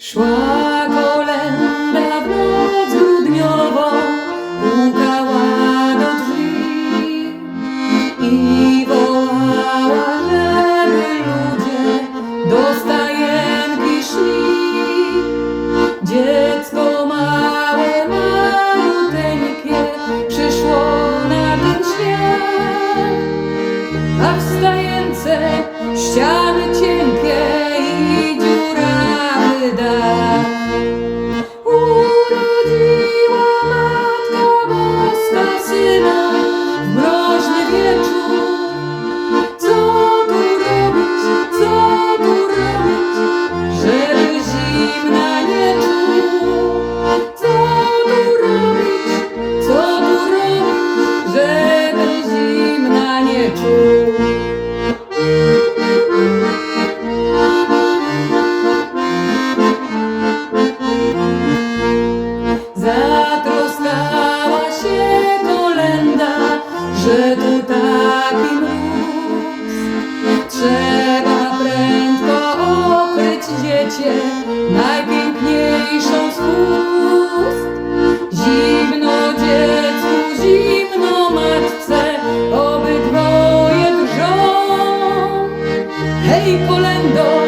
Szła golem taki los. Trzeba prędko okryć dziecię najpiękniejszą z ust. Zimno dziecku, zimno matce, obydwoje drżą. Hej, kolendo!